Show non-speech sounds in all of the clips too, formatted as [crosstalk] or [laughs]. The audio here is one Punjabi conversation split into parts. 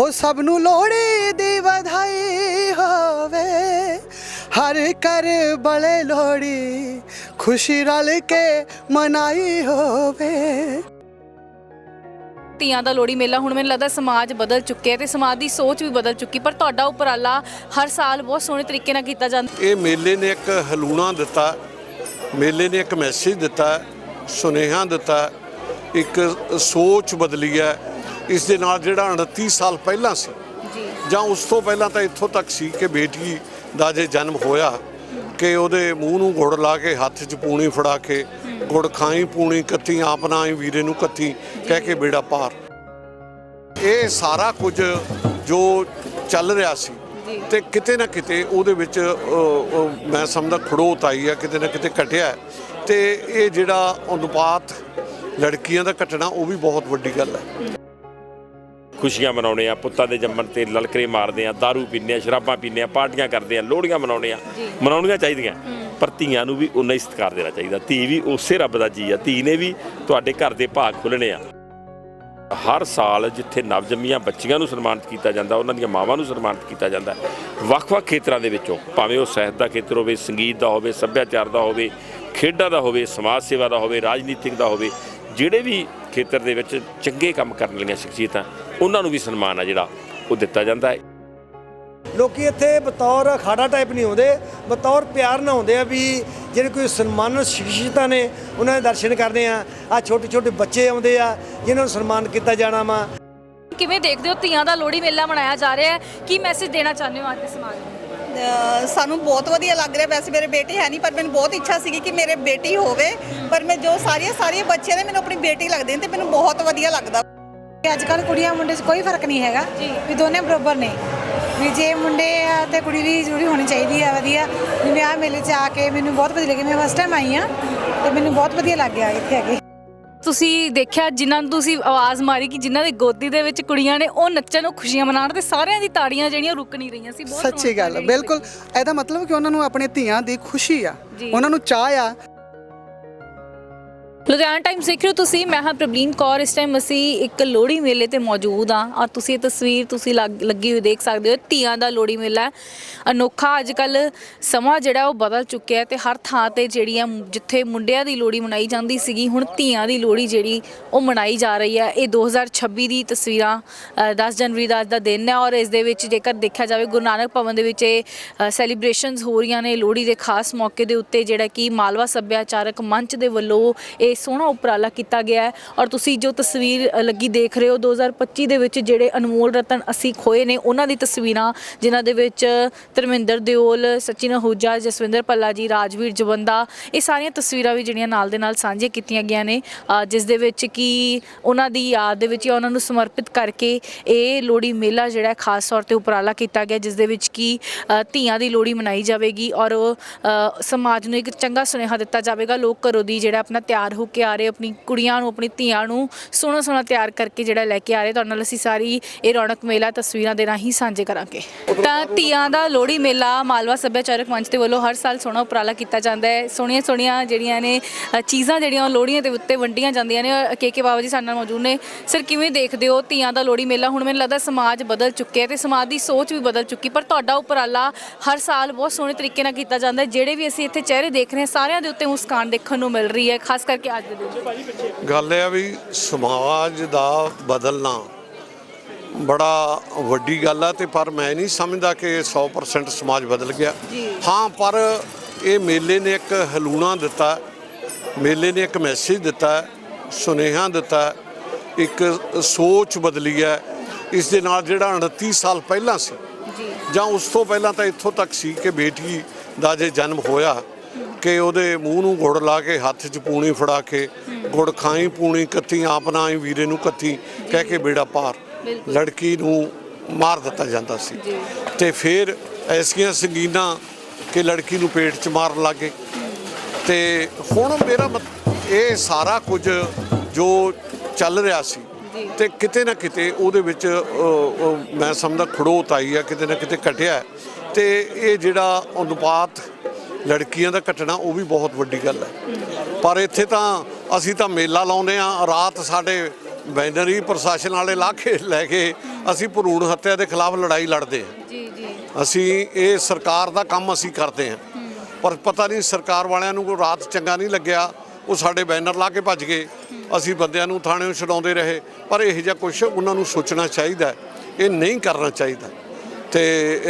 ਹੋ ਸਭ ਨੂੰ ਲੋਹੜੀ ਦੀ ਵਧਾਈ ਹੋਵੇ। ਹਰ ਕਰ ਬਲੇ ਲੋਹੜੀ ਖੁਸ਼ੀ ਰਲ ਕੇ ਮਨਾਈ ਹੋਵੇ। ਧੀਆਂ ਦਾ ਲੋਹੜੀ ਮੇਲਾ ਹੁਣ ਮੈਨੂੰ ਲੱਗਦਾ ਸਮਾਜ ਬਦਲ ਚੁੱਕਿਆ ਤੇ ਸਮਾਜ ਦੀ ਸੋਚ ਵੀ ਬਦਲ ਚੁੱਕੀ ਪਰ ਤੁਹਾਡਾ ਉਪਰਾਲਾ ਹਰ ਸਾਲ ਬਹੁਤ ਸੋਹਣੇ ਤਰੀਕੇ ਨਾਲ ਕੀਤਾ ਜਾਂਦਾ। ਇਹ ਮੇਲੇ ਨੇ ਇੱਕ ਹਲੂਣਾ ਦਿੱਤਾ ਮੇਲੇ ਨੇ ਇੱਕ ਮੈਸੇਜ ਦਿੱਤਾ ਸੁਨੇਹਾ ਦਿੱਤਾ ਇੱਕ ਸੋਚ ਬਦਲੀ ਹੈ। ਇਸ ਦੇ ਨਾਲ ਜਿਹੜਾ 29 ਸਾਲ ਪਹਿਲਾਂ ਸੀ ਜੀ ਜਾਂ ਉਸ ਤੋਂ ਪਹਿਲਾਂ ਤਾਂ ਇੱਥੋਂ ਤੱਕ ਸੀ ਕਿ ਬੇਟੀ ਦਾ ਜੇ ਜਨਮ ਹੋਇਆ ਕਿ ਉਹਦੇ ਮੂੰਹ ਨੂੰ ਗੁੜ ਲਾ ਕੇ ਹੱਥ 'ਚ ਪੂਣੀ ਫੜਾ ਕੇ ਗੁੜ ਖਾਈ ਪੂਣੀ ਕੱਤੀ ਆਪ ਨਾ ਆਈ ਵੀਰੇ ਨੂੰ ਕੱਤੀ ਕਹਿ ਕੇ ਬੇੜਾ ਪਾਰ ਇਹ ਸਾਰਾ ਕੁਝ ਜੋ ਚੱਲ ਰਿਹਾ ਸੀ। ਤੇ ਕਿਤੇ ਨਾ ਕਿਤੇ ਉਹਦੇ ਵਿੱਚ ਮੈਂ ਸਮਝਦਾ ਖੜੋਤ ਆਈ ਹੈ ਕਿਤੇ ਨਾ ਕਿਤੇ ਘਟਿਆ ਹੈ। ਤੇ ਇਹ ਜਿਹੜਾ ਅਨੁਪਾਤ ਲੜਕੀਆਂ ਦਾ ਘਟਣਾ ਉਹ ਵੀ ਬਹੁਤ ਵੱਡੀ ਗੱਲ ਹੈ ਖੁਸ਼ੀਆਂ ਮਨਾਉਣੇ ਆ ਪੁੱਤਾਂ ਦੇ ਜੰਮਣ ਤੇ ਲਲਕਰੇ ਮਾਰਦੇ ਆ दारू ਪੀਂਦੇ ਆ ਸ਼ਰਾਬਾਂ ਪੀਂਦੇ ਆ ਪਾਰਟੀਆਂ ਕਰਦੇ ਆ ਲੋਹੜੀਆਂ ਮਨਾਉਣੇ ਆ। ਮਨਾਉਣੀਆਂ ਚਾਹੀਦੀਆਂ ਪਰ ਧੀਆਂ ਨੂੰ ਵੀ ਉਨਾ ਹੀ ਸਤਿਕਾਰ ਦੇਣਾ ਚਾਹੀਦਾ। ਧੀ ਵੀ ਉਸੇ ਰੱਬ ਦਾ ਜੀ ਆ ਧੀ ਨੇ ਵੀ ਤੁਹਾਡੇ ਘਰ ਦੇ ਭਾਗ ਖੁੱਲਣੇ ਆ। ਹਰ ਸਾਲ ਜਿੱਥੇ ਨਵਜੰਮੀਆਂ ਬੱਚੀਆਂ ਨੂੰ ਸਨਮਾਨਿਤ ਕੀਤਾ ਜਾਂਦਾ ਉਹਨਾਂ ਦੀਆਂ ਮਾਵਾਂ ਨੂੰ ਸਨਮਾਨਿਤ ਕੀਤਾ ਜਾਂਦਾ ਵੱਖ-ਵੱਖ ਖੇਤਰਾਂ ਦੇ ਵਿੱਚੋਂ ਭਾਵੇਂ ਉਹ ਸਾਹਿਤ ਦਾ ਖੇਤਰ ਹੋਵੇ ਸੰਗੀਤ ਦਾ ਹੋਵੇ ਸੱਭਿਆਚਾਰ ਦਾ ਹੋਵੇ ਖੇਡਾਂ ਦਾ ਹੋਵੇ ਸਮਾਜ ਸੇਵਾ ਦਾ ਹੋਵੇ ਰਾਜਨੀਤਿਕ ਦਾ ਹੋਵੇ ਜਿਹੜੇ ਵੀ ਖੇਤਰ ਦੇ ਵਿੱਚ ਚੰਗੇ ਕੰਮ ਕਰਨ ਵਾਲੀਆਂ ਸ਼ਖਸੀਅਤਾਂ ਉਹਨਾਂ ਨੂੰ ਵੀ ਸਨਮਾਨ ਆ ਜਿਹੜਾ ਉਹ ਦਿੱਤਾ ਜਾਂਦਾ ਹੈ। ਲੋਕੀ ਇੱਥੇ ਬਤੌਰ ਅਖਾੜਾ ਟਾਈਪ ਨਹੀਂ ਆਉਂਦੇ ਬਤੌਰ ਪਿਆਰ ਨਾਲ ਆਉਂਦੇ ਆ ਵੀ ਜਿਹੜੇ ਕੋਈ ਸਨਮਾਨਿਤ ਸ਼ਖਸੀਅਤਾਂ ਨੇ ਉਹਨਾਂ ਦੇ ਦਰਸ਼ਨ ਕਰਦੇ ਆ। ਆ ਛੋਟੇ ਛੋਟੇ ਬੱਚੇ ਆਉਂਦੇ ਆ ਜਿਨ੍ਹਾਂ ਨੂੰ ਸਨਮਾਨ ਕੀਤਾ ਜਾਣਾ ਵਾ। ਕਿਵੇਂ ਦੇਖਦੇ ਹੋ ਧੀਆਂ ਦਾ ਲੋਹੜੀ ਮੇਲਾ ਮਨਾਇਆ ਜਾ ਰਿਹਾ ਹੈ? ਕੀ ਮੈਸੇਜ ਦੇਣਾ ਚਾਹੁੰਦੇ ਹੋ ਅੱਜ ਦੇ ਸਮਾਜ ਨੂੰ? ਸਾਨੂੰ ਬਹੁਤ ਵਧੀਆ ਲੱਗ ਰਿਹਾ। ਵੈਸੇ ਮੇਰੇ ਬੇਟੇ ਹੈ ਨਹੀਂ ਪਰ ਮੈਨੂੰ ਬਹੁਤ ਇੱਛਾ ਸੀਗੀ ਕਿ ਮੇਰੇ ਬੇਟੀ ਹੋਵੇ। ਪਰ ਮੈਂ ਜੋ ਸਾਰੀਆਂ ਸਾਰੀਆਂ ਬੱਚੇ ਨੇ ਮੈਨੂੰ ਆਪਣੀ ਬੇਟੀ ਲੱਗਦੇ ਨੇ ਤੇ ਮੈਨੂੰ ਬਹੁਤ ਵਧੀਆ ਲੱਗਦਾ। ਅੱਜ ਕੱਲ ਕੁੜੀਆਂ ਮੁੰਡੇ 'ਚ ਕੋਈ ਫ਼ਰਕ ਨਹੀਂ ਹੈਗਾ ਵੀ ਦੋਨੇ ਬਰਾਬਰ ਨੇ। ਵੀ ਜੇ ਮੁੰਡੇ ਆ ਤੇ ਕੁੜੀ ਵੀ ਜ਼ਰੂਰੀ ਹੋਣੀ ਚਾਹੀਦੀ ਆ ਵਧੀਆ। ਜਿਵੇਂ ਆ ਮੇਲੇ 'ਚ ਆ ਕੇ ਮੈਨੂੰ ਬਹੁਤ ਵਧੀਆ ਲੱਗੀ। ਮੈਂ ਫਸਟ ਟਾਈਮ ਆਈ ਆ ਤੇ ਮੈਨੂੰ ਬਹੁਤ ਵਧੀਆ ਲੱਗਿਆ ਇੱਥੇ ਆ ਕੇ। ਤੁਸੀਂ ਦੇਖਿਆ ਜਿਨ੍ਹਾਂ ਨੂੰ ਤੁਸੀਂ ਆਵਾਜ਼ ਮਾਰੀ ਕਿ ਜਿਨ੍ਹਾਂ ਦੀ ਗੋਦੀ ਦੇ ਵਿੱਚ ਕੁੜੀਆਂ ਨੇ ਉਹ ਨੱਚਣ ਉਹ ਖੁਸ਼ੀਆਂ ਮਨਾਉਣ ਤੇ ਸਾਰਿਆਂ ਦੀ ਤਾੜੀਆਂ ਜਿਹੜੀਆਂ ਰੁਕ ਨਹੀਂ ਰਹੀਆਂ ਸੀ। ਬਹੁਤ ਸੱਚੀ ਗੱਲ ਬਿਲਕੁਲ। ਇਹਦਾ ਮਤਲਬ ਕਿ ਉਹਨਾਂ ਨੂੰ ਆਪਣੇ ਧੀਆਂ ਦੀ ਖੁਸ਼ੀ ਆ। ਉਹਨਾਂ ਨੂੰ ਚਾਹ ਆ ਲੁਧਿਆਣਾ ਟਾਈਮਸ ਦੇਖ ਰਹੇ ਹੋ ਤੁਸੀਂ ਮੈਂ ਹਾਂ ਪ੍ਰਬਲੀਨ ਕੌਰ। ਇਸ ਟਾਈਮ ਅਸੀਂ ਇੱਕ ਲੋਹੜੀ ਮੇਲੇ ਤੇ ਮੌਜੂਦ ਆ ਔਰ ਤੁਸੀਂ ਇਹ ਤਸਵੀਰ ਤੁਸੀਂ ਲੱਗ- ਲੱਗੀ ਹੋਈ ਦੇਖ ਸਕਦੇ ਹੋ। ਧੀਆਂ ਦਾ ਲੋਹੜੀ ਮੇਲਾ ਹੈ। ਅਨੋਖਾ ਅੱਜ ਕੱਲ ਸਮਾਂ ਜਿਹੜਾ ਉਹ ਬਦਲ ਚੁੱਕਿਆ ਹੈ ਤੇ ਹਰ ਥਾਂ ਤੇ ਜਿਹੜੀਆਂ ਜਿੱਥੇ ਮੁੰਡਿਆਂ ਦੀ ਲੋਹੜੀ ਮਨਾਈ ਜਾਂਦੀ ਸੀਗੀ ਹੁਣ ਧੀਆਂ ਦੀ ਲੋਹੜੀ ਜਿਹੜੀ ਉਹ ਮਨਾਈ ਜਾ ਰਹੀ ਹੈ। ਇਹ 2026 ਦੀ ਤਸਵੀਰਾਂ ਅ, 10 ਜਨਵਰੀ ਦਾ ਅੱਜ ਦਾ ਦਿਨ ਹੈ ਔਰ ਇਸ ਦੇ ਵਿੱਚ ਜੇਕਰ ਦੇਖਿਆ ਜਾਵੇ ਗੁਰੂ ਨਾਨਕ ਭਵਨ ਦੇ ਵਿੱਚ ਇਹ ਸੈਲੀਬ੍ਰੇਸ਼ਨਸ ਹੋ ਰਹੀਆਂ ਨੇ ਲੋਹੜੀ ਦੇ ਖਾਸ ਮੌਕੇ ਦੇ ਉੱਤੇ ਜਿਹੜਾ ਕਿ ਮਾਲਵਾ ਸੱਭਿਆਚਾਰਕ ਮੰਚ ਦੇ ਵੱਲੋਂ ਇਹ ਸੋਹਣਾ ਉਪਰਾਲਾ ਕੀਤਾ ਗਿਆ ਹੈ। ਔਰ ਤੁਸੀਂ ਜੋ ਤਸਵੀਰ ਲੱਗੀ ਦੇਖ ਰਹੇ ਹੋ 2025 ਦੇ ਵਿੱਚ ਜਿਹੜੇ ਅਨਮੋਲ ਰਤਨ ਅਸੀਂ ਖੋਏ ਨੇ, ਉਹਨਾਂ ਦੀ ਤਸਵੀਰਾਂ, ਜਿਨ੍ਹਾਂ ਦੇ ਵਿੱਚ ਧਰਮਿੰਦਰ ਦਿਓਲ, ਸਚਿਨ ਅਹੂਜਾ, ਜਸਵਿੰਦਰ ਪੱਲਾ ਜੀ, ਰਾਜਵੀਰ ਜਵੰਦਾ, ਇਹ ਸਾਰੀਆਂ ਤਸਵੀਰਾਂ ਵੀ ਜਿਹੜੀਆਂ ਨਾਲ ਦੇ ਨਾਲ ਸਾਂਝੀਆਂ ਕੀਤੀਆਂ ਗਈਆਂ ਨੇ। ਜਿਸ ਦੇ ਵਿੱਚ ਕਿ ਉਹਨਾਂ ਦੀ ਯਾਦ ਦੇ ਵਿੱਚ ਜਾਂ ਉਹਨਾਂ ਨੂੰ ਸਮਰਪਿਤ ਕਰਕੇ ਇਹ ਲੋਹੜੀ ਮੇਲਾ ਜਿਹੜਾ ਖਾਸ ਤੌਰ ਤੇ ਉਪਰਾਲਾ ਕੀਤਾ ਗਿਆ, ਜਿਸ ਦੇ ਵਿੱਚ ਕਿ ਧੀਆਂ ਦੀ ਲੋਹੜੀ ਮਨਾਈ ਜਾਵੇਗੀ ਔਰ ਸਮਾਜ ਨੂੰ ਇੱਕ ਚੰਗਾ ਸੁਨੇਹਾ ਦਿੱਤਾ ਜਾਵੇਗਾ। ਲੋਕ ਘਰੋਂ ਦੀ ਜਿਹੜਾ ਆਪਣਾ ਤਿਆਰ ਹੋ ਕੇ ਆ ਰਹੇ, ਆਪਣੀ ਕੁੜੀਆਂ ਨੂੰ, ਆਪਣੀ ਧੀਆਂ ਨੂੰ ਸੋਹਣਾ ਸੋਹਣਾ ਤਿਆਰ ਕਰਕੇ ਜਿਹੜਾ ਲੈ ਕੇ ਆ ਰਹੇ। ਤੁਹਾਡੇ ਨਾਲ ਅਸੀਂ ਸਾਰੀ ਇਹ ਰੌਣਕ ਮੇਲਾ ਤਸਵੀਰਾਂ ਦੇ ਰਾਹੀਂ ਸਾਂਝੇ ਕਰਾਂਗੇ। ਤਾਂ ਧੀਆਂ ਦਾ ਲੋਹੜੀ ਮੇਲਾ ਮਾਲਵਾ ਸੱਭਿਆਚਾਰਕ ਮੰਚ ਦੇ ਵੱਲੋਂ ਹਰ ਸਾਲ ਸੋਹਣਾ ਉਪਰਾਲਾ ਕੀਤਾ ਜਾਂਦਾ ਹੈ। ਸੋਹਣੀਆਂ ਸੋਹਣੀਆਂ ਜਿਹੜੀਆਂ ਨੇ ਚੀਜ਼ਾਂ ਜਿਹੜੀਆਂ ਉਹ ਲੋਹੜੀਆਂ ਦੇ ਉੱਤੇ ਵੰਡੀਆਂ ਜਾਂਦੀਆਂ ਨੇ। ਕੇ ਕੇ ਬਾਬਾ ਜੀ ਸਾਡੇ ਨਾਲ ਮੌਜੂਦ ਨੇ। ਸਰ, ਕਿਵੇਂ ਦੇਖਦੇ ਹੋ ਧੀਆਂ ਦਾ ਲੋਹੜੀ ਮੇਲਾ? ਹੁਣ ਮੈਨੂੰ ਲੱਗਦਾ ਸਮਾਜ ਬਦਲ ਚੁੱਕਿਆ ਤੇ ਸਮਾਜ ਦੀ ਸੋਚ ਵੀ ਬਦਲ ਚੁੱਕੀ, ਪਰ ਤੁਹਾਡਾ ਉਪਰਾਲਾ ਹਰ ਸਾਲ ਬਹੁਤ ਸੋਹਣੇ ਤਰੀਕੇ ਨਾਲ ਕੀਤਾ ਜਾਂਦਾ ਜਿਹੜੇ ਵੀ ਅਸੀਂ ਇੱਥੇ ਚਿਹਰੇ ਦੇਖ ਰਹੇ ਹਾਂ, ਸਾਰਿਆਂ ਦੇ ਉੱਤੇ ਮੁਸਕਾਨ ਦੇਖਣ ਨੂੰ ਮਿਲ ਰਹੀ ਹੈ, ਖਾਸ ਕਰਕੇ ਅੱਜ ਦੇ ਦਿਨ। ਗੱਲ ਇਹ ਆ ਵੀ ਸਮਾਜ ਦਾ ਬਦਲਣਾ ਬੜਾ ਵੱਡੀ ਗੱਲ ਆ ਤੇ ਪਰ ਮੈਂ ਨਹੀਂ ਸਮਝਦਾ ਕਿ 100% ਸਮਾਜ ਬਦਲ ਗਿਆ। ਹਾਂ ਪਰ ਇਹ ਮੇਲੇ ਨੇ ਇੱਕ ਹਲੂਣਾ ਦਿੱਤਾ ਮੇਲੇ ਨੇ ਇੱਕ ਮੈਸੇਜ ਦਿੱਤਾ ਸੁਨੇਹਾ ਦਿੱਤਾ ਇੱਕ ਸੋਚ ਬਦਲੀ ਹੈ। ਇਸ ਦੇ ਨਾਲ ਜਿਹੜਾ 29 ਸਾਲ ਪਹਿਲਾਂ ਸੀ ਜਾਂ ਉਸ ਤੋਂ ਪਹਿਲਾਂ ਤਾਂ ਇੱਥੋਂ ਤੱਕ ਸੀ ਕਿ ਬੇਟੀ ਦਾ ਜੇ ਜਨਮ ਹੋਇਆ ਕਿ ਉਹਦੇ ਮੂੰਹ ਨੂੰ ਗੁੜ ਲਾ ਕੇ ਹੱਥ 'ਚ ਪੂਣੀ ਫੜਾ ਕੇ ਗੁੜ ਖਾਈ ਪੂਣੀ ਕੱਤੀ ਆਪ ਨਾ ਆਈ ਵੀਰੇ ਨੂੰ ਕੱਤੀ ਕਹਿ ਕੇ ਬੇੜਾ ਪਾਰ ਲੜਕੀ ਨੂੰ ਮਾਰ ਦਿੱਤਾ ਜਾਂਦਾ ਸੀ। ਤੇ ਫਿਰ ਐਸੀਆਂ ਸੰਗੀਨਾਂ ਕਿ ਲੜਕੀ ਨੂੰ ਪੇਟ 'ਚ ਮਾਰਨ ਲੱਗੇ। ਤੇ ਹੁਣ ਮੇਰਾ ਇਹ ਸਾਰਾ ਕੁਝ ਜੋ ਚੱਲ ਰਿਹਾ ਸੀ ਤੇ ਕਿਤੇ ਨਾ ਕਿਤੇ ਉਹਦੇ ਵਿੱਚ ਮੈਂ ਸਮਝਦਾ ਖੜੋਤ ਆਈ ਆ ਕਿਤੇ ਨਾ ਕਿਤੇ ਘਟਿਆ। ਹੈ। ਤੇ ਇਹ ਜਿਹੜਾ ਅਨੁਪਾਤ ਲੜਕੀਆਂ ਦਾ ਘਟਣਾ ਉਹ ਵੀ ਬਹੁਤ ਵੱਡੀ ਗੱਲ ਹੈ। ਪਰ ਇੱਥੇ ਤਾਂ ਅਸੀਂ ਤਾਂ ਮੇਲਾ ਲਾਉਂਦੇ ਆ ਰਾਤ ਸਾਡੇ ਬੈਨਰ ਹੀ ਪ੍ਰਸ਼ਾਸਨ ਵਾਲੇ ਲਾ ਕੇ ਲੈ ਕੇ ਅਸੀਂ ਭਰੂਣ ਹੱਤਿਆ ਦੇ ਖਿਲਾਫ ਲੜਾਈ ਲੜਦੇ ਜੀ ਜੀ। ਅਸੀਂ ਇਹ ਸਰਕਾਰ ਦਾ ਕੰਮ ਅਸੀਂ ਕਰਦੇ ਹਾਂ। ਪਰ ਪਤਾ ਨਹੀਂ ਸਰਕਾਰ ਵਾਲਿਆਂ ਨੂੰ ਕੋਈ ਰਾਤ ਚੰਗਾ ਨਹੀਂ ਲੱਗਿਆ। ਉਹ ਸਾਡੇ ਬੈਨਰ ਲਾ ਕੇ ਭੱਜ ਗਏ। ਅਸੀਂ ਬੰਦਿਆਂ ਨੂੰ ਥਾਣੇ ਛਡਾਉਂਦੇ ਰਹੇ। ਪਰ ਇਹ ਜਿਹਾ ਕੁਝ ਉਹਨਾਂ ਨੂੰ ਸੋਚਣਾ ਚਾਹੀਦਾ। ਇਹ ਨਹੀਂ ਕਰਨਾ ਚਾਹੀਦਾ। ਤੇ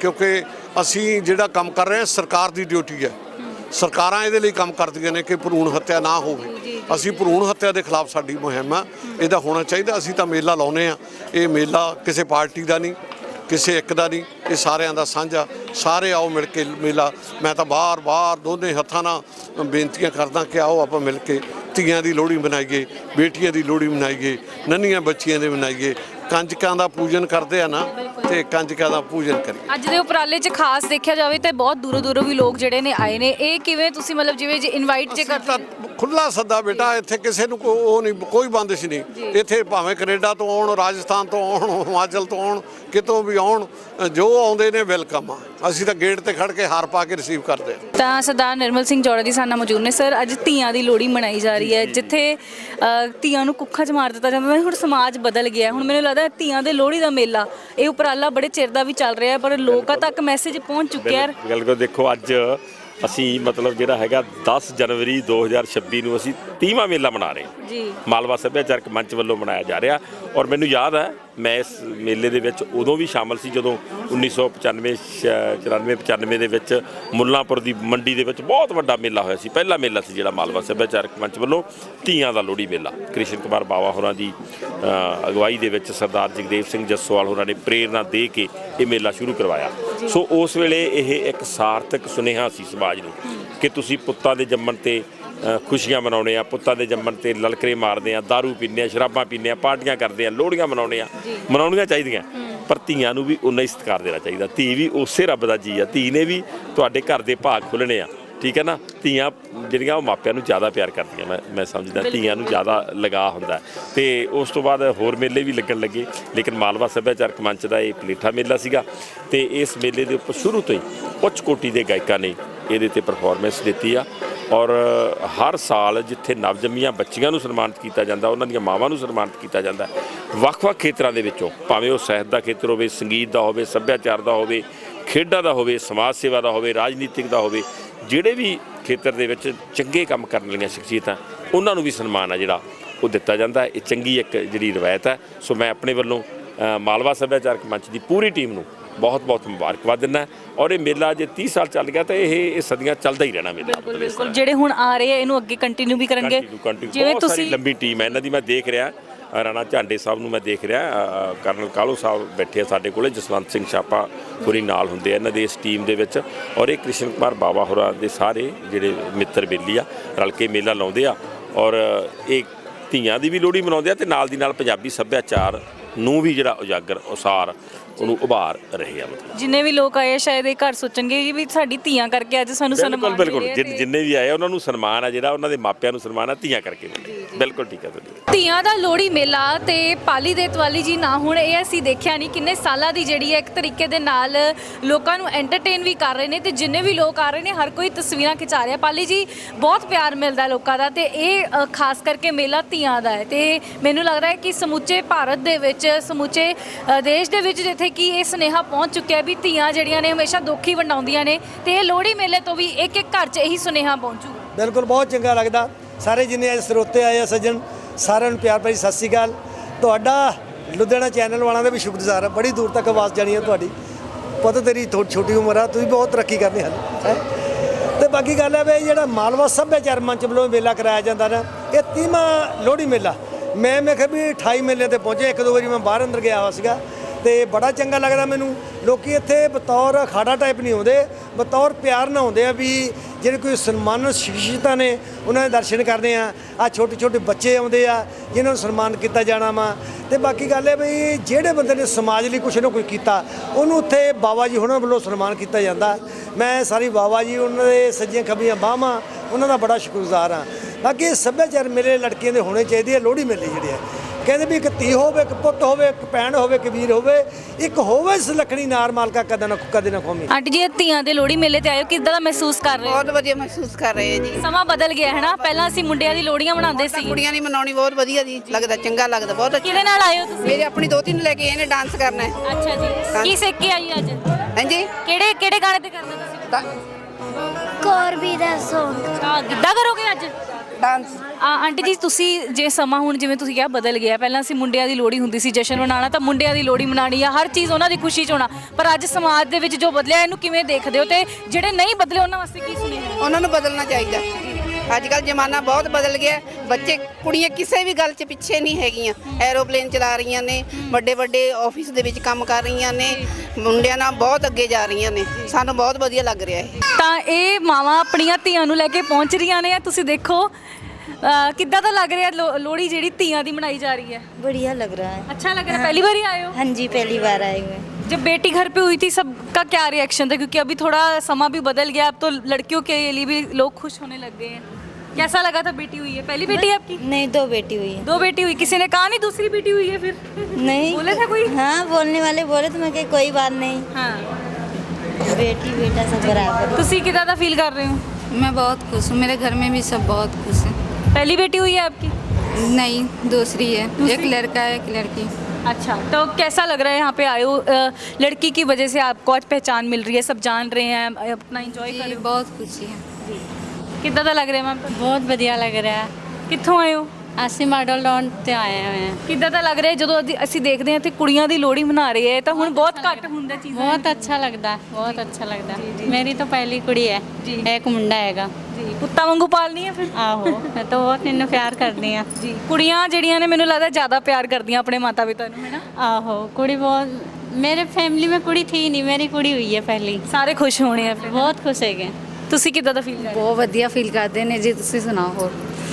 ਕਿਉਂਕਿ ਅਸੀਂ ਜਿਹੜਾ ਕੰਮ ਕਰ ਰਹੇ ਹਾਂ ਸਰਕਾਰ ਦੀ ਡਿਊਟੀ ਹੈ। ਸਰਕਾਰਾਂ ਇਹਦੇ ਲਈ ਕੰਮ ਕਰਦੀਆਂ ਨੇ ਕਿ ਭਰੂਣ ਹੱਤਿਆ ਨਾ ਹੋਵੇ। ਅਸੀਂ ਭਰੂਣ ਹੱਤਿਆ ਦੇ ਖਿਲਾਫ ਸਾਡੀ ਮੁਹਿੰਮ ਆ। ਇਹਦਾ ਹੋਣਾ ਚਾਹੀਦਾ। ਅਸੀਂ ਤਾਂ ਮੇਲਾ ਲਾਉਨੇ ਆ ਇਹ ਮੇਲਾ ਕਿਸੇ ਪਾਰਟੀ ਦਾ ਨਹੀਂ ਕਿਸੇ ਇੱਕ ਦਾ ਨਹੀਂ। ਇਹ ਸਾਰਿਆਂ ਦਾ ਸਾਂਝਾ। ਸਾਰੇ ਆਓ ਮਿਲ ਕੇ ਮੇਲਾ। ਮੈਂ ਤਾਂ ਬਾਰ-ਬਾਰ ਦੋਨੇ ਹੱਥਾਂ ਨਾਲ ਬੇਨਤੀਆਂ ਕਰਦਾ ਕਿ ਆਓ ਆਪਾਂ ਮਿਲ ਕੇ ਧੀਆਂ ਦੀ ਲੋਹੜੀ ਮਨਾਈਏ ਬੇਟੀਆਂ ਦੀ ਲੋਹੜੀ ਮਨਾਈਏ ਨੰਨੀਆਂ ਬੱਚੀਆਂ ਦੇ ਮਨਾਈਏ। ਕੰਜਕਾਂ ਦਾ ਪੂਜਨ ਕਰਦੇ ਆ ਨਾ ਤੇ ਕੰਜਕਾਂ ਦਾ ਪੂਜਨ ਕਰੀਏ। ਅੱਜ ਦੇ ਉਪਰਾਲੇ 'ਚ ਖਾਸ ਦੇਖਿਆ ਜਾਵੇ ਤੇ ਬਹੁਤ ਦੂਰੋਂ ਦੂਰੋਂ ਵੀ ਲੋਕ ਜਿਹੜੇ ਨੇ ਆਏ ਨੇ। ਇਹ ਕਿਵੇਂ ਤੁਸੀਂ ਮਤਲਬ ਜਿਵੇਂ ਜੇ ਇਨਵਾਈਟ ਜੇ ਕਰਦੇ ਤਾਂ ਖੁੱਲਾ ਸੱਦਾ ਬੇਟਾ ਇੱਥੇ ਕਿਸੇ ਨੂੰ ਕੋ- ਉਹ ਨਹੀਂ ਕੋਈ ਬੰਦਿਸ਼ ਨਹੀਂ। ਇੱਥੇ ਭਾਵੇਂ ਕੈਨੇਡਾ ਤੋਂ ਆਉਣ ਰਾਜਸਥਾਨ ਤੋਂ ਆਉਣ ਹਿਮਾਚਲ ਤੋਂ ਆਉਣ ਕਿਤੋਂ ਵੀ ਆਉਣ ਅ, ਜੋ ਆਉਂਦੇ ਨੇ ਵੈਲਕਮ ਆ। ਅਸੀਂ ਤਾਂ ਗੇਟ ਤੇ ਖੜ ਕੇ ਹਾਰ ਪਾ ਕੇ ਰਿਸੀਵ ਕਰਦੇ ਹਾਂ। ਤਾਂ ਸਰਦਾਰ ਨਿਰਮਲ ਸਿੰਘ ਜੋੜਾ ਜੀ ਸਾਨਾ ਮੌਜੂਦ ਨੇ। ਸਰ ਅੱਜ ਧੀਆਂ ਦੀ ਲੋਹੜੀ ਮਨਾਈ ਜਾ ਰਹੀ ਹੈ ਜਿੱਥੇ ਅ, ਧੀਆਂ ਨੂੰ ਕੁੱਖਾਂ 'ਚ ਮਾਰ ਦਿੱਤਾ ਜਾਂਦਾ। ਹੁਣ ਸਮਾਜ ਬਦਲ ਗਿਆ। ਹੈ। ਹੁਣ ਮੈਨੂੰ ਲੱਗਦਾ ਹੈ ਧੀਆਂ ਦੇ ਲੋਹੜੀ ਦਾ ਮੇਲਾ ਇਹ ਉਪਰਾਲਾ ਬੜੇ ਚਿਰ ਦਾ ਵੀ ਚੱਲ ਰਿਹਾ ਹੈ ਪਰ ਲੋਕਾਂ ਤੱਕ ਮੈਸੇਜ ਪਹੁੰਚ ਚੁੱਕਿਆ ਹੈ। ਗੱਲ ਕੋ ਦੇਖੋ ਅੱਜ ਅਸੀਂ ਮਤਲਬ ਜਿਹੜਾ ਹੈਗਾ 10 ਜਨਵਰੀ 2026 ਨੂੰ ਅਸੀਂ 30ਵਾਂ ਮੇਲਾ ਮਨਾ ਰਹੇ ਹਾਂ। ਜੀ। ਮਾਲਵਾ ਸੱਭਿਆਚਾਰਕ ਮੰਚ ਵੱਲੋਂ ਮਨਾਇਆ ਜਾ ਰਿਹਾ। ਔਰ ਮੈਨੂੰ ਯਾਦ ਹੈ ਮੈਂ ਇਸ ਮੇਲੇ ਦੇ ਵਿੱਚ ਉਦੋਂ ਵੀ ਸ਼ਾਮਲ ਸੀ ਜਦੋਂ 1995 94 95 ਦੇ ਵਿੱਚ ਮੁੱਲਾਂਪੁਰ ਦੀ ਮੰਡੀ ਦੇ ਵਿੱਚ ਬਹੁਤ ਵੱਡਾ ਮੇਲਾ ਹੋਇਆ ਸੀ। ਪਹਿਲਾ ਮੇਲਾ ਸੀ ਜਿਹੜਾ ਮਾਲਵਾ ਸੱਭਿਆਚਾਰਕ ਮੰਚ ਵੱਲੋਂ ਧੀਆਂ ਦਾ ਲੋਹੜੀ ਮੇਲਾ। ਕ੍ਰਿਸ਼ਨ ਕੁਮਾਰ ਬਾਵਾ ਹੋਰਾਂ ਦੀ ਅਗਵਾਈ ਦੇ ਵਿੱਚ ਸਰਦਾਰ ਜਗਦੇਵ ਸਿੰਘ ਜੱਸੋਵਾਲ ਹੋਰਾਂ ਨੇ ਪ੍ਰੇਰਣਾ ਦੇ ਕੇ ਇਹ ਮੇਲਾ ਸ਼ੁਰੂ ਕਰਵਾਇਆ। ਸੋ ਉਸ ਵੇਲੇ ਇਹ ਇੱਕ ਸਾਰਥਕ ਸੁਨੇਹਾ ਸੀ ਸਮਾਜ ਨੂੰ ਕਿ ਤੁਸੀਂ ਪੁੱਤਾਂ ਦੇ ਜੰਮਣ ਤੇ ਖੁਸ਼ੀਆਂ ਮਨਾਉਣੇ ਆ ਪੁੱਤਾਂ ਦੇ ਜੰਮਣ ਤੇ ਲਲਕਰੇ ਮਾਰਦੇ ਆ दारू ਪੀਂਦੇ ਆ ਸ਼ਰਾਬਾਂ ਪੀਂਦੇ ਆ ਪਾਰਟੀਆਂ ਕਰਦੇ ਆ ਲੋਹੜੀਆਂ ਮਨਾਉਣੇ ਆ ਮਨਾਉਣੀਆਂ ਚਾਹੀਦੀਆਂ ਪਰ ਧੀਆਂ ਨੂੰ ਵੀ ਉਨਾ ਹੀ ਸਤਿਕਾਰ ਦੇਣਾ ਚਾਹੀਦਾ। ਧੀ ਵੀ ਉਸੇ ਰੱਬ ਦਾ ਜੀ ਆ ਧੀ ਨੇ ਵੀ ਤੁਹਾਡੇ ਘਰ ਦੇ ਭਾਗ ਖੁੱਲਣੇ ਆ ਠੀਕ ਹੈ ਨਾ? ਧੀਆਂ ਜਿਹੜੀਆਂ ਉਹ ਮਾਪਿਆਂ ਨੂੰ ਜ਼ਿਆਦਾ ਪਿਆਰ ਕਰਦੀਆਂ ਮੈਂ ਮੈਂ ਸਮਝਦਾ ਧੀਆਂ ਨੂੰ ਜ਼ਿਆਦਾ ਲਗਾ ਹੁੰਦਾ। ਤੇ ਉਸ ਤੋਂ ਬਾਅਦ ਹੋਰ ਮੇਲੇ ਵੀ ਲੱਗਣ ਲੱਗੇ ਲੇਕਿਨ ਮਾਲਵਾ ਸੱਭਿਆਚਾਰਕ ਮੰਚ ਦਾ ਇਹ ਪਲੇਠਾ ਮੇਲਾ ਸੀਗਾ। ਤੇ ਇਸ ਮੇਲੇ ਦੇ ਉੱਪਰ ਸ਼ੁਰੂ ਤੋਂ ਹੀ ਉੱਚ ਕੋਟੀ ਦੇ ਗਾਇਕਾਂ ਨੇ ਇਹਦੇ ਤੇ ਪਰਫਾਰਮੈਂਸ ਦਿੱਤੀ ਆ। ਔਰ ਹਰ ਸਾਲ ਜਿੱਥੇ ਨਵਜੰਮੀਆਂ ਬੱਚੀਆਂ ਨੂੰ ਸਨਮਾਨਿਤ ਕੀਤਾ ਜਾਂਦਾ, ਉਹਨਾਂ ਦੀਆਂ ਮਾਵਾਂ ਨੂੰ ਸਨਮਾਨਿਤ ਕੀਤਾ ਜਾਂਦਾ, ਵੱਖ-ਵੱਖ ਖੇਤਰਾਂ ਦੇ ਵਿੱਚੋਂ, ਭਾਵੇਂ ਉਹ ਸਾਹਿਤ ਦਾ ਖੇਤਰ ਹੋਵੇ, ਸੰਗੀਤ ਦਾ ਹੋਵੇ, ਸੱਭਿਆਚਾਰ ਦਾ ਹੋਵੇ, ਖੇਡਾਂ ਦਾ ਹੋਵੇ, ਸਮਾਜ ਸੇਵਾ ਦਾ ਹੋਵੇ, ਰਾਜਨੀਤਿਕ ਦਾ ਹੋਵੇ, ਜਿਹੜੇ ਵੀ ਖੇਤਰ ਦੇ ਵਿੱਚ ਚੰਗੇ ਕੰਮ ਕਰਨ ਵਾਲੀਆਂ ਸ਼ਖਸੀਅਤਾਂ, ਉਹਨਾਂ ਨੂੰ ਵੀ ਸਨਮਾਨ ਆ ਜਿਹੜਾ ਉਹ ਦਿੱਤਾ ਜਾਂਦਾ ਇਹ ਚੰਗੀ ਇੱਕ ਜਿਹੜੀ ਰਵਾਇਤ ਹੈ। ਸੋ ਮੈਂ ਆਪਣੇ ਵੱਲੋਂ ਮਾਲਵਾ ਸੱਭਿਆਚਾਰਕ ਮੰਚ ਦੀ ਪੂਰੀ ਟੀਮ ਨੂੰ ਬਹੁਤ ਬਹੁਤ ਮੁਬਾਰਕਬਾਦ ਦਿੰਦਾ ਔਰ ਇਹ ਮੇਲਾ ਜੇ 30 ਸਾਲ ਚੱਲ ਗਿਆ ਤਾਂ ਇਹ ਇਹ ਸਦੀਆਂ ਚੱਲਦਾ ਹੀ ਰਹਿਣਾ ਮੇਲਾ ਬਿਲਕੁਲ। ਜਿਹੜੇ ਹੁਣ ਆ ਰਹੇ ਆ ਇਹਨੂੰ ਅੱਗੇ ਕੰਟੀਨਿਊ ਵੀ ਕਰਨਗੇ। ਜਿਵੇਂ ਤੁਸੀਂ ਲੰਬੀ ਟੀਮ ਹੈ। ਇਹਨਾਂ ਦੀ ਮੈਂ ਦੇਖ ਰਿਹਾ। ਰਾਣਾ ਝਾਂਡੇ ਸਾਹਿਬ ਨੂੰ ਮੈਂ ਦੇਖ ਰਿਹਾ। ਕਰਨਲ ਕਾਲੋ ਸਾਹਿਬ ਬੈਠੇ ਆ ਸਾਡੇ ਕੋਲੇ। ਜਸਵੰਤ ਸਿੰਘ ਛਾਪਾ ਪੂਰੀ ਨਾਲ ਹੁੰਦੇ ਆ ਇਹਨਾਂ ਦੇ ਇਸ ਟੀਮ ਦੇ ਵਿੱਚ। ਔਰ ਇਹ ਕ੍ਰਿਸ਼ਨ ਕੁਮਾਰ ਬਾਵਾ ਹੋਰਾਂ ਦੇ ਸਾਰੇ ਜਿਹੜੇ ਮਿੱਤਰ ਬੇਲੀ ਆ ਰਲ ਕੇ ਮੇਲਾ ਲਾਉਂਦੇ ਆ। ਔਰ ਇਹ ਧੀਆਂ ਦੀ ਵੀ ਲੋਹੜੀ ਮਨਾਉਂਦੇ ਆ ਤੇ ਨਾਲ ਦੀ ਨਾਲ ਪੰਜਾਬੀ ਸੱਭਿਆਚਾਰ ਨੂੰ ਵੀ ਜਿਹੜਾ ਉਜਾਗਰ ਉਸਾਰ ਉਹਨੂੰ ਉਭਾਰ ਰਹੇ ਆ ਮਤਲਬ। ਜਿੰਨੇ ਵੀ ਲੋਕ ਆਏ ਆ, ਸ਼ਾਇਦ ਇਹ ਘਰ ਸੋਚਣਗੇ ਕਿ ਵੀ ਸਾਡੀ ਧੀਆਂ ਕਰਕੇ ਅੱਜ ਸਾਨੂੰ ਬਿਲਕੁਲ ਸਨਮਾਨ ਬਿਲਕੁਲ ਮਿਲਿਆ ਜਿਨ- ਵੀ ਆਏ ਆ, ਉਹਨਾਂ ਨੂੰ ਸਨਮਾਨ ਆ ਜਿਹੜਾ ਉਹਨਾਂ ਦੇ ਮਾਪਿਆਂ ਨੂੰ ਸਨਮਾਨ ਆ ਧੀਆਂ ਕਰਕੇ ਮਿਲਿਆ। ਬਿਲਕੁਲ ਠੀਕ ਹੈ ਤੁਹਾਡੀ। ਧੀਆਂ ਦਾ ਲੋਹੜੀ ਮੇਲਾ ਤੇ ਪਾਲੀ ਦੇ ਤਵਾਲੀ ਜੀ ਨਾ ਹੁਣ ਇਹ ਅਸੀਂ ਦੇਖਿਆ ਨਹੀਂ ਕਿੰਨੇ ਸਾਲਾਂ ਦੀ ਜਿਹੜੀ ਹੈ ਇੱਕ ਤਰੀਕੇ ਦੇ ਨਾਲ ਲੋਕਾਂ ਨੂੰ ਐਂਟਰਟੇਨ ਵੀ ਕਰ ਰਹੇ ਨੇ ਤੇ ਜਿੰਨੇ ਵੀ ਲੋਕ ਆ ਰਹੇ ਨੇ ਹਰ ਕੋਈ ਤਸਵੀਰਾਂ ਖਿਚਾ ਰਿਹਾ। ਪਾਲੀ ਜੀ ਬਹੁਤ ਪਿਆਰ ਮਿਲਦਾ ਲੋਕਾਂ ਦਾ ਤੇ ਇਹ ਅ, ਖਾਸ ਕਰਕੇ ਮੇਲਾ ਧੀਆਂ ਦਾ ਹੈ ਤੇ ਮੈਨੂੰ ਲੱਗਦਾ ਹੈ ਕਿ ਸਮੁੱਚੇ ਭਾਰਤ ਦੇ ਵਿੱਚ ਸਮੁੱਚੇ ਅ, ਦੇਸ਼ ਦੇ ਵਿੱਚ ਜਿੱਥੇ ਕਿ ਇਹ ਸੁਨੇਹਾ ਪਹੁੰਚ ਚੁੱਕਿਆ ਵੀ ਧੀਆਂ ਜਿਹੜੀਆਂ ਨੇ ਹਮੇਸ਼ਾ ਦੁੱਖ ਹੀ ਵੰਡਾਉਂਦੀਆਂ ਨੇ ਤੇ ਇਹ ਲੋਹੜੀ ਮੇਲੇ ਤੋਂ ਵੀ ਇੱਕ ਇੱਕ ਘਰ 'ਚ ਇਹੀ ਸੁਨੇਹਾ ਪਹੁੰਚੂ। ਬਿਲਕੁਲ ਬਹੁਤ ਚੰਗਾ ਲੱਗਦਾ। ਸਾਰੇ ਜਿੰਨੇ ਅੱਜ ਸਰੋਤੇ ਆਏ ਆ ਸੱਜਣ, ਸਾਰਿਆਂ ਨੂੰ ਪਿਆਰ ਭਰੀ ਸਤਿ ਸ੍ਰੀ ਅਕਾਲ। ਤੁਹਾਡਾ ਲੁਧਿਆਣਾ ਚੈਨਲ ਵਾਲਿਆਂ ਦਾ ਵੀ ਸ਼ੁਕਰਗੁਜ਼ਾਰ ਹਾਂ ਬੜੀ ਦੂਰ ਤੱਕ ਆਵਾਜ਼ ਜਾਣੀ ਹੈ ਤੁਹਾਡੀ। ਪਤਾ, ਤੇਰੀ ਥੋ- ਛੋਟੀ ਉਮਰ ਆ, ਤੁਸੀਂ ਬਹੁਤ ਤਰੱਕੀ ਕਰਨੀ ਹਾਲੇ ਹੈ? ਤੇ ਬਾਕੀ ਗੱਲ ਹੈ ਵੀ ਜਿਹੜਾ ਮਾਲਵਾ ਸੱਭਿਆਚਾਰ ਮੰਚ ਵੱਲੋਂ ਮੇਲਾ ਕਰਾਇਆ ਜਾਂਦਾ ਨਾ, ਇਹ 30ਵਾਂ ਲੋਹੜੀ ਮੇਲਾ। ਮੈਂ ਮੈਂ ਕਿਹਾ ਵੀ 28 ਮੇਲੇ ਤੇ ਪਹੁੰਚੇ ਇੱਕ ਦੋ ਵਾਰੀ ਮੈਂ ਬਾਹਰ ਅੰਦਰ ਗਿਆ ਹੋਇਆ ਸੀਗਾ, ਤੇ ਬੜਾ ਚੰਗਾ ਲੱਗਦਾ ਮੈਨੂੰ। ਲੋਕੀ ਇੱਥੇ ਬਤੌਰ ਅਖਾੜਾ ਟਾਈਪ ਨਹੀਂ ਆਉਂਦੇ, ਬਤੌਰ ਪਿਆਰ ਨਾਲ ਆਉਂਦੇ ਆ ਵੀ ਜਿਹੜੇ ਕੋਈ ਸਨਮਾਨਿਤ ਸ਼ਖਸੀਅਤਾਂ ਨੇ, ਉਹਨਾਂ ਦੇ ਦਰਸ਼ਨ ਕਰਦੇ ਆ ਆ ਛੋਟੇ ਛੋਟੇ ਬੱਚੇ ਆਉਂਦੇ ਆ, ਜਿਨ੍ਹਾਂ ਨੂੰ ਸਨਮਾਨ ਕੀਤਾ ਜਾਣਾ ਵਾ। ਤੇ ਬਾਕੀ ਗੱਲ ਹੈ ਵੀ ਜਿਹੜੇ ਬੰਦੇ ਨੇ ਸਮਾਜ ਲਈ ਕੁਛ ਨਾ ਕੁਛ ਕੀਤਾ, ਉਹਨੂੰ ਉੱਥੇ ਬਾਬਾ ਜੀ ਉਹਨਾਂ ਵੱਲੋਂ ਸਨਮਾਨ ਕੀਤਾ ਜਾਂਦਾ। ਮੈਂ ਸਾਰੀ ਬਾਬਾ ਜੀ, ਉਹਨਾਂ ਦੇ ਸੱਜੀਆਂ ਖੱਬੀਆਂ ਬਾਹਾਂ, ਉਹਨਾਂ ਦਾ ਬੜਾ ਸ਼ੁਕਰਗੁਜ਼ਾਰ ਹਾਂ। ਬਾਕੀ ਇਹ ਸੱਭਿਆਚਾਰ ਮੇਲੇ ਲੜਕੀਆਂ ਦੇ ਹੋਣੇ ਚਾਹੀਦੇ ਆ, ਲੋਹੜੀ ਮੇਲੇ ਜਿਹੜੇ ਆ। ਕਹਿੰਦੇ ਵੀ ਇੱਕ ਧੀ ਹੋਵੇ ਇੱਕ ਪੁੱਤ ਹੋਵੇ ਇੱਕ ਭੈਣ ਹੋਵੇ ਇੱਕ ਵੀਰ ਹੋਵੇ ਇੱਕ ਹੋਵੇ ਸੁਲੱਖਣੀ ਨਾਰ ਮਾਲਕਾ ਕਦੇ ਨਾ ਕਦੇ ਨਾ ਖੋਮੀ ਆਂਟੀ ਜੀ ਇਹ ਧੀਆਂ ਦੇ ਲੋਹੜੀ ਮੇਲੇ ਤੇ ਆਇਓ ਕਿੱਦਾਂ ਦਾ ਮਹਿਸੂਸ ਕਰ ਰਹੇ ਹੋ? ਬਹੁਤ ਵਧੀਆ ਮਹਿਸੂਸ ਕਰ ਰਹੇ ਜੀ। ਸਮਾਂ ਬਦਲ ਗਿਆ ਹੈ ਨਾ ਪਹਿਲਾਂ ਅਸੀਂ ਮੁੰਡਿਆਂ ਦੀ ਲੋਹੜੀਆਂ ਮਨਾਉਂਦੇ ਸੀ। ਕੁੜੀਆਂ ਦੀ ਮਨਾਉਣੀ ਬਹੁਤ ਵਧੀਆ ਜੀ ਲੱਗਦਾ ਚੰਗਾ ਲੱਗਦਾ ਬਹੁਤ ਅੱਛਾ। ਕਿਹਦੇ ਨਾਲ ਹੋ ਤੁਸੀਂ? ਮੇਰੇ ਆਪਣੀ ਦੋਤੀ ਨੂੰ ਲੈ ਕੇ ਇਹਨੇ ਡਾਂਸ ਕਰਨਾ ਹੈ। ਅੱਛਾ ਜੀ। ਕੀ ਸਿੱਖ ਕੇ ਆਈ ਅੱਜ? ਹਾਂਜੀ? ਕਿਹੜੇ ਕਿਹੜੇ ਗਾਣੇ ਤੇ ਕਰਦੇ ਤੁਸੀਂ? ਤਾਂ ਕੋਰਬੀ ਦਾ ਸੌਂਗ ਗਿੱਧਾ ਕਰੋਗੇ ਅੱਜ? ਡਾਂਸ ਆ ਆਂਟੀ ਜੀ ਤੁਸੀਂ ਜੇ ਸਮਾਂ ਹੁਣ ਜਿਵੇਂ ਤੁਸੀਂ ਕਿਹਾ ਬਦਲ ਗਿਆ ਪਹਿਲਾਂ ਅਸੀਂ ਮੁੰਡਿਆਂ ਦੀ ਲੋਹੜੀ ਹੁੰਦੀ ਸੀ ਜਸ਼ਨ ਮਨਾਉਣਾ ਤਾਂ ਮੁੰਡਿਆਂ ਦੀ ਲੋਹੜੀ ਮਨਾਣੀ ਆ ਹਰ ਚੀਜ਼ ਉਹਨਾਂ ਦੀ ਖੁਸ਼ੀ ਚ ਹੋਣਾ। ਪਰ ਅੱਜ ਸਮਾਜ ਦੇ ਵਿੱਚ ਜੋ ਬਦਲਿਆ ਇਹਨੂੰ ਕਿਵੇਂ ਦੇਖਦੇ ਹੋ ਤੇ ਜਿਹੜੇ ਨਹੀਂ ਬਦਲੇ ਉਹਨਾਂ ਵਾਸਤੇ ਕੀ ਸੁਣੇਗਾ ਉਹਨਾਂ ਨੂੰ ਬਦਲਣਾ ਚਾਹੀਦਾ। ਅੱਜ ਕੱਲ ਜ਼ਮਾਨਾ ਬਹੁਤ ਬਦਲ ਗਿਆ ਹੈ। ਬੱਚੇ ਕੁੜੀਆਂ ਕਿਸੇ ਵੀ ਗੱਲ 'ਚ ਪਿੱਛੇ ਨਹੀਂ ਹੈਗੀਆਂ ਐਰੋਪਲੇਨ ਚਲਾ ਰਹੀਆਂ ਨੇ ਵੱਡੇ ਵੱਡੇ ਆਫਿਸ ਦੇ ਵਿੱਚ ਕੰਮ ਕਰ ਰਹੀਆਂ ਨੇ ਮੁੰਡਿਆਂ ਨਾਲ ਬਹੁਤ ਅੱਗੇ ਜਾ ਰਹੀਆਂ ਨੇ ਸਾਨੂੰ ਬਹੁਤ ਵਧੀਆ ਲੱਗ ਰਿਹਾ ਹੈ ਤਾਂ ਇਹ ਮਾਵਾਂ ਆਪਣੀਆਂ ਧੀਆਂ ਨੂੰ ਲੈ ਕੇ ਪਹੁੰਚ ਰਹੀਆਂ ਨੇ ਤੁਸੀਂ ਦੇਖੋ ਅਹ ਕਿੱਦਾਂ ਦਾ ਲੱਗ ਰਿਹਾ ਲੋ- ਲੋਹੜੀ ਜਿਹੜੀ ਧੀਆਂ ਦੀ ਮਨਾਈ ਜਾ ਰਹੀ ਹੈ बढ़िया लग रहा है अच्छा लग रहा है पहली बार ही आए हो हाँ जी पहली बार आए हुए हैं। जब बेटी घर पे हुई थी सबका क्या रिएक्शन था? क्योंकि अभी थोड़ा समा भी बदल गया अब तो लड़कियों के लिए भी लोग खुश होने लग गए हैं। कैसा लगा था बेटी हुई है? पहली बेटी आपकी? नहीं दो बेटी हुई है। दो बेटी हुई। किसी ने कहा नहीं दूसरी बेटी हुई है फिर? नहीं। बोले था कोई? हाँ बोलने वाले बोले तो मैं कोई बात नहीं। हाँ। बेटी बेटा सब बराबर तुम कितना फील कर रही हूँ? मैं बहुत खुश हूँ। मेरे घर में भी सब बहुत खुश है। पहली बेटी हुई है आपकी? नहीं दूसरी है। एक लड़का है एक लड़की। अच्छा तो कैसा लग रहा है यहाँ पे आयु लड़की की वजह से आपको आज पहचान मिल रही है सब जान रहे हैं अपना इंजॉय कर रहे हैं? बहुत खुशी है। कितना लग रहा है मैम? बहुत बढ़िया लग रहा है। कितों आयु? ਅਸੀਂ ਮਾਡਲ ਟਾਊਨ ਤੇ ਆਏ ਹੋਏ ਹਾਂ। ਕਿੱਦਾਂ ਦਾ ਲੱਗ ਰਿਹਾ? ਜਦੋਂ ਅਸੀਂ- ਅਸੀਂ ਦੇਖਦੇ ਹਾਂ ਤੇ ਕੁੜੀਆਂ ਦੀ ਲੋਹੜੀ ਮਨਾ ਰਹੀ ਹੈ ਤਾਂ ਹੁਣ ਬਹੁਤ ਘੱਟ ਹੁੰਦਾ ਚੀਜ਼ਾਂ ਬਹੁਤ ਅੱਛਾ ਲੱਗਦਾ ਬਹੁਤ ਅੱਛਾ ਲੱਗਦਾ। ਮੇਰੀ ਤਾਂ ਪਹਿਲੀ ਕੁੜੀ ਹੈ ਇੱਕ ਮੁੰਡਾ ਹੈਗਾ। ਜੀ ਪੁੱਤਾਂ ਵਾਂਗੂ ਪਾਲਣੀ ਹੈ ਫਿਰ? ਆਹੋ ਮੈਂ ਤਾਂ ਬਹੁਤ ਇਹਨੂੰ ਪਿਆਰ ਕਰਦੀ ਆ ਜੀ ਕੁੜੀਆਂ ਜਿਹੜੀਆਂ ਨੇ ਮੈਨੂੰ ਲੱਗਦਾ ਜ਼ਿਆਦਾ ਪਿਆਰ ਕਰਦੀਆਂ ਆਪਣੇ ਮਾਤਾ ਪਿਤਾ ਨੂੰ ਹੈ ਨਾ ਆਹੋ ਕੁੜੀ ਬਹੁਤ ਮੇਰੇ ਫੈਮਿਲੀ में ਕੁੜੀ ਥੀ ਨਹੀਂ ਮੇਰੀ ਕੁੜੀ ਹੋਈ ਹੈ ਪਹਿਲੀ। ਸਾਰੇ ਖੁਸ਼ ਹੋਣੇ ਆ ਫਿਰ ਬਹੁਤ ਖੁਸ਼ ਹੈਗੇ। ਤੁਸੀਂ ਕਿੱਦਾਂ ਦਾ ਫੀਲ ਕਰ ਰਹੇ ਹੋ ਬਹੁਤ ਵਧੀਆ ਫੀਲ ਕਰਦੇ ਨੇ ਜੀ ਤੁਸੀਂ ਸੁਣਾਓ ਹੋਰ?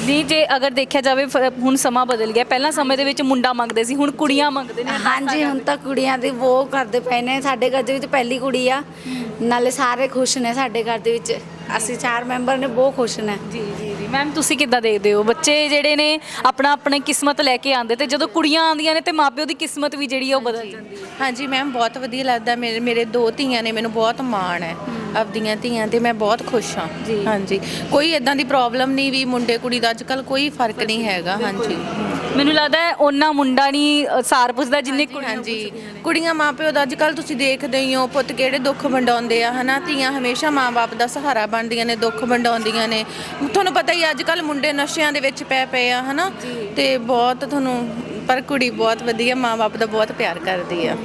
ਨਹੀਂ ਜੇ ਅਗਰ ਦੇਖਿਆ ਜਾਵੇ ਫ- ਹੁਣ ਸਮਾਂ ਬਦਲ ਗਿਆ। ਪਹਿਲਾਂ ਸਮੇਂ ਦੇ ਵਿੱਚ ਮੁੰਡਾ ਮੰਗਦੇ ਸੀ ਹੁਣ ਕੁੜੀਆਂ ਮੰਗਦੇ ਨੇ। ਹਾਂਜੀ ਹੁਣ ਤਾਂ ਕੁੜੀਆਂ ਦੀ ਉਹ ਕਰਦੇ ਪਏ ਨੇ। ਸਾਡੇ ਘਰ ਦੇ ਵਿੱਚ ਪਹਿਲੀ ਕੁੜੀ ਆ। ਨਾਲੇ ਸਾਰੇ ਖੁਸ਼ ਨੇ ਸਾਡੇ ਘਰ ਦੇ ਵਿੱਚ। ਅਸੀਂ ਚਾਰ ਮੈਂਬਰ ਨੇ ਬਹੁਤ ਖੁਸ਼ ਨੇ। ਜੀ ਜੀ ਜੀ। ਮੈਮ ਤੁਸੀਂ ਕਿੱਦਾਂ ਦੇਖਦੇ ਹੋ? ਬੱਚੇ ਜਿਹੜੇ ਨੇ ਆਪਣਾ ਆਪਣੀ ਕਿਸਮਤ ਲੈ ਕੇ ਆਉਂਦੇ ਤੇ ਜਦੋਂ ਕੁੜੀਆਂ ਆਉਂਦੀਆਂ ਨੇ ਤੇ ਮਾਪਿਓ ਦੀ ਕਿਸਮਤ ਵੀ ਜਿਹੜੀ ਆ ਉਹ ਬਦਲ ਜਾਂਦੀ ਹੈ। ਹਾਂਜੀ ਮੈਮ ਬਹੁਤ ਵਧੀਆ ਲੱਗਦਾ। ਮੇਰੇ ਮੇਰੇ ਦੋ ਧੀਆਂ ਨੇ ਮੈਨੂੰ ਬਹੁਤ ਮਾਣ ਹੈ ਆਪਦੀਆਂ ਧੀਆਂ ਤੇ ਮੈਂ ਬਹੁਤ ਖੁਸ਼ ਹਾਂ। ਹਾਂਜੀ। ਕੋਈ ਇਦਾਂ ਦੀ ਪ੍ਰੋਬਲਮ ਨਹੀਂ ਵੀ ਮੁੰਡੇ ਕੁੜੀ ਦਾ ਅੱਜਕੱਲ ਕੋਈ ਫ਼ਰਕ ਨਹੀਂ ਹੈਗਾ। ਹਾਂਜੀ। ਮੈਨੂੰ ਲੱਗਦਾ ਹੈ ਉਹਨਾਂ ਮੁੰਡਾ ਨਹੀਂ ਸਾਰ ਪੁੱਛਦਾ ਜਿੰਨੇ ਕੁੜੀਆਂ ਹਾਂਜੀ। ਕੁੜੀਆਂ ਮਾਪਿਓ ਦਾ ਅੱਜਕੱਲ ਤੁਸੀਂ ਦੇਖਦੇ ਹੀ ਹੋ ਪੁੱਤ ਕਿਹੜੇ ਦੁੱਖ ਵੰਡਾਉਂਦੇ ਆ ਹਨਾ? ਧੀਆਂ ਹਮੇਸ਼ਾ ਮਾਪੇ ਦਾ ਸਹਾਰਾ ਬਣਦੀਆਂ ਨੇ ਦੁੱਖ ਵੰਡਾਉਂਦੀਆਂ ਨੇ। ਤੁਹਾਨੂੰ ਪਤਾ ਹੀ ਅੱਜਕੱਲ ਮੁੰਡੇ ਨਸ਼ਿਆਂ ਦੇ ਵਿੱਚ ਪੈ ਪਏ ਆ ਹਨਾ? ਤੇ ਬਹੁਤ ਤੁਹਾਨੂੰ ਪਰ ਕੁੜੀ ਬਹੁਤ ਵਧੀਆ ਮਾਪੇ ਦਾ ਬਹੁਤ ਪਿਆਰ ਕਰਦੀ ਆ।